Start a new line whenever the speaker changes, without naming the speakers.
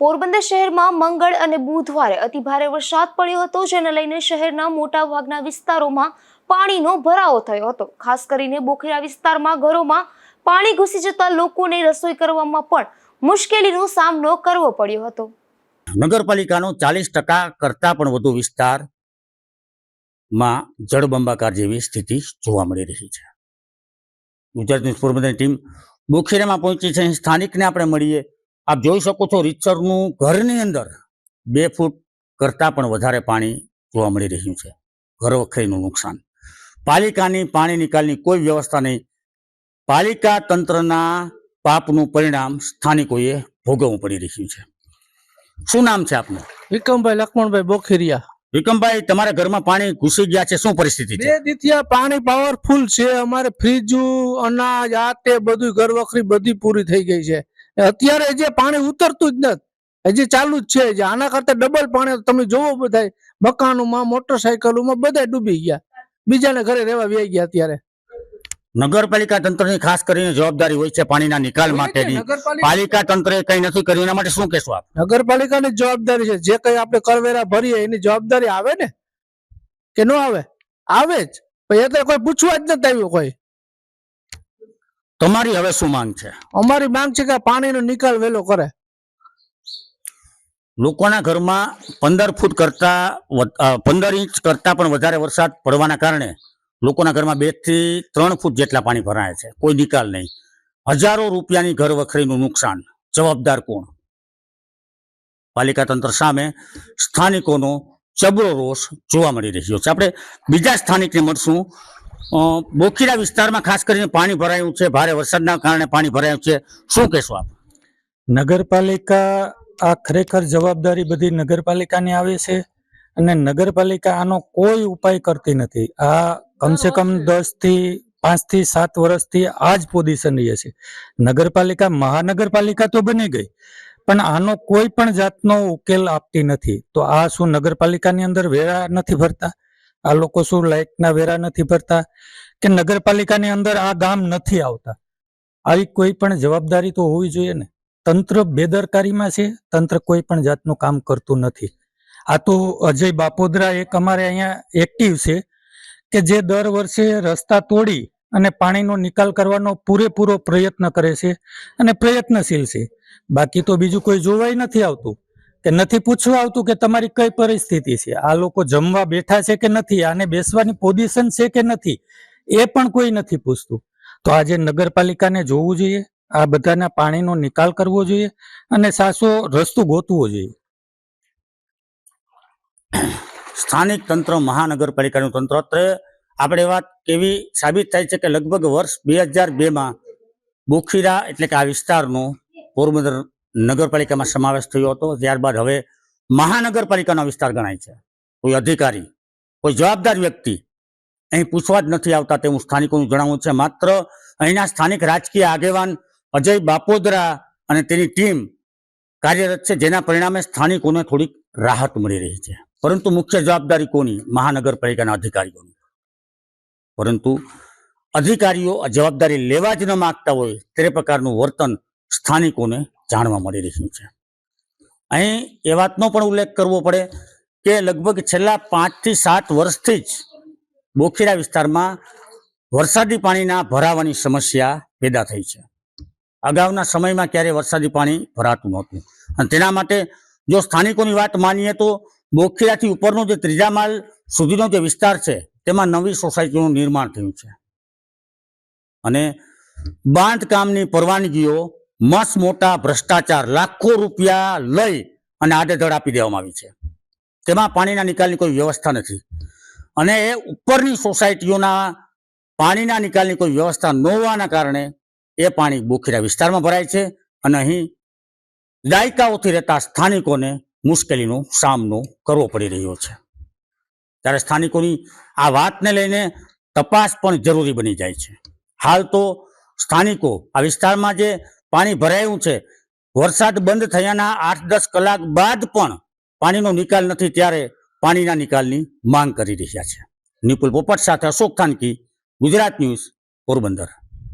પોરબંદર શહેરમાં મંગળ અને બુધવારે અતિભારે વરસાદ પડ્યો હતો, જેને લઈને શહેરના મોટા ભાગના વિસ્તારોમાં પાણીનો ભરાવો થયો હતો. ખાસ કરીને બોખીરા વિસ્તારમાં ઘરોમાં પાણી ઘૂસી જતા લોકોને રસોઈ કરવામાં પણ મુશ્કેલીનો સામનો કરવો પડ્યો હતો.
નગરપાલિકાનો ચાલીસ ટકા કરતાં પણ વધુ વિસ્તારમાં જળબંબાકાર જેવી સ્થિતિ જોવા મળી રહી છે. ગુજરાત ન્યૂઝ પોરબંદરની ટીમ બોખીરામાં પહોંચી છે. સ્થાનિકને આપણે મળીએ આપ જોઈ શકો છો રીચરનું ઘરની અંદર બે ફૂટ કરતાં પણ વધારે પાણી જોવા મળી રહ્યું છે. ઘર વખરીનું નુકસાન. પાલિકાની પાણી નિકાલની કોઈ વ્યવસ્થા નહીં. પાલિકા તંત્રના પાપનું પરિણામ સ્થાનિકોએ ભોગવવું પડી રહ્યું છે. શું નામ છે આપનું?
વિક્રમભાઈ લક્ષ્મણભાઈ બોખીરિયા.
વિક્રમભાઈ તમારા ઘરમાં પાણી ઘૂસી ગયા છે. શું પરિસ્થિતિ છે?
પાણી પાવરફુલ છે. અમારે ફ્રીજ અનાજ આ તે બધું ઘર વખરી બધી પૂરી થઈ ગઈ છે. અત્યારે જે પાણી ઉતરતું જ નથી હજી ચાલુ જ છે. આના કરતા ડબલ પાણી તમે જોવો બધા મકાનોમાં મોટરસાયકલોમાં બધા ડૂબી ગયા. બીજાને ઘરે રહેવા વ્યાઈ ગયા અત્યારે.
નગરપાલિકા તંત્રની ખાસ કરીને જવાબદારી હોય છે પાણીના નિકાલ માટેની. પાલિકા તંત્રએ કઈ નથી કર્યું એના માટે શું કહેશો આપ?
નગરપાલિકાની જવાબદારી છે. જે કઈ આપણે કરવેરા ભરીએ એની જવાબદારી આવે ને? કે ન આવે? આવે જ. પણ અત્યારે કોઈ પૂછવા જ નથી આવ્યું કોઈ.
તમારી હવે શું માંગ છે?
અમારી માંગ છે કે પાણીનો નિકાલ વહેલો કરે.
લોકોના ઘરમાં પંદર ફૂટ કરતા પંદર ઇંચ કરતા પણ વધારે વરસાદ પડવાના કારણે લોકોના ઘરમાં બેથી ત્રણ ફૂટ જેટલા પાણી ભરાય છે. કોઈ નિકાલ નહીં. હજારો રૂપિયાની ઘર વખરીનું નુકસાન. જવાબદાર કોણ? પાલિકા તંત્ર સામે સ્થાનિકોનો જબરો રોષ જોવા મળી રહ્યો છે. આપણે બીજા સ્થાનિકને મળશું. બોખીરા વિસ્તારમાં ખાસ કરીને પાણી ભરાયું છે ભારે વરસાદના કારણે પાણી ભરાયું છે. શું કહેશો આપ?
નગરપાલિકા આ ખરેખર જવાબદારી બધી નગરપાલિકાની આવે છે અને નગરપાલિકા આનો કોઈ ઉપાય કરતી નથી. આ કમસે કમ દસથી પાંચથી સાત વર્ષથી આ જ પોઝિશન રહે છે. નગરપાલિકા મહાનગરપાલિકા તો બની ગઈ પણ આનો કોઈ પણ જાતનો ઉકેલ આપતી નથી. તો આ શું નગરપાલિકાની અંદર વેરા નથી ભરતા? આ લોકો શું લાઇટના વેરા નથી ભરતા કે નગરપાલિકાની અંદર આ ગામ નથી આવતા? આવી કોઈ પણ જવાબદારી તો હોવી જોઈએ ને. તંત્ર બેદરકારીમાં છે, તંત્ર કોઈ પણ જાતનું કામ કરતું નથી. આ તો અજય બાપોદરા એક અમારે અહીંયા એક્ટિવ છે કે જે દર વર્ષે રસ્તા તોડી અને પાણીનો નિકાલ કરવાનો પૂરેપૂરો પ્રયત્ન કરે છે અને પ્રયત્નશીલ છે. બાકી તો બીજું કોઈ જોવાય નથી આવતું. કે નથી પૂછવા આવતું કે તમારી કઈ પરિસ્થિતિ છે? આ લોકો જમવા બેઠા છે કે નથી? આને બેસવાની પોઝિશન છે કે નથી? એ પણ કોઈ નથી પૂછતું. તો આજે નગરપાલિકાને જોવું જોઈએ, આ બધાના પાણીનો નિકાલ કરવો જોઈએ અને સાસો રસ્તો ગોતવો જોઈએ.
સ્થાનિક તંત્ર, મહાનગરપાલિકાનું તંત્ર અત્રે આપણે વાત કેવી સાબિત થાય છે કે લગભગ વર્ષ બે હજાર બેમાં બોખીરા એટલે કે આ વિસ્તારનો પોરબંદર નગરપાલિકામાં સમાવેશ થયો હતો. ત્યારબાદ હવે મહાનગરપાલિકાનો વિસ્તાર ગણાય છે. કોઈ અધિકારી, કોઈ જવાબદાર વ્યક્તિ અહીં પૂછવા જ નથી આવતા તે હું સ્થાનિકોનું જણાવું છે. માત્ર અહીંના સ્થાનિક રાજકીય આગેવાન અજય બાપોદરા અને તેની ટીમ કાર્યરત છે, જેના પરિણામે સ્થાનિકોને થોડીક રાહત મળી રહી છે. પરંતુ મુખ્ય જવાબદારી કોની? મહાનગરપાલિકાના અધિકારીઓની. પરંતુ અધિકારીઓ જવાબદારી લેવા જ ન માગતા હોય તે પ્રકારનું વર્તન સ્થાનિકોને જાણવા મળી રહ્યું છે. અહીં એ વાતનો પણ ઉલ્લેખ કરવો પડે કે લગભગ છેલ્લા પાંચથી સાત વર્ષથી જ બોખીરા વિસ્તારમાં વરસાદી પાણીના ભરાવાની સમસ્યા પેદા થઈ છે. અગાઉના સમયમાં ક્યારે વરસાદી પાણી ભરાતું નહોતું. અને તેના માટે જો સ્થાનિકોની વાત માનીએ તો બોખીરાથી ઉપરનો જે ત્રીજા માલ સુધીનો જે વિસ્તાર છે, તેમાં નવી સોસાયટીનું નિર્માણ થયું છે. અને બાંધકામની પરવાનગીઓ મસ મોટા ભ્રષ્ટાચાર લાખો રૂપિયા લઈ અને આડેધડ આપી દેવામાં આવી છે. તેમાં પાણીના નિકાલની કોઈ વ્યવસ્થા નથી. અને એ ઉપરની સોસાયટીઓના પાણીના નિકાલની કોઈ વ્યવસ્થા ન હોવાના કારણે એ પાણી બોખીરા વિસ્તારમાં ભરાય છે અને અહીં દાયકાઓથી રહેતા સ્થાનિકોને મુશ્કેલીનો સામનો કરવો પડી રહ્યો છે. ત્યારે સ્થાનિકોની આ વાતને લઈને તપાસ પણ જરૂરી બની જાય છે. હાલ તો સ્થાનિકો આ વિસ્તારમાં જે પાણી ભરાયું છે. વરસાદ બંધ થયાના આઠ દસ કલાક બાદ પણ પાણીનો નિકાલ નથી ત્યારે પાણીના નિકાલની માંગ કરી રહ્યા છે. નિપુલ પોપટ સાથે અશોક થાનકી, ગુજરાત ન્યૂઝ પોરબંદર.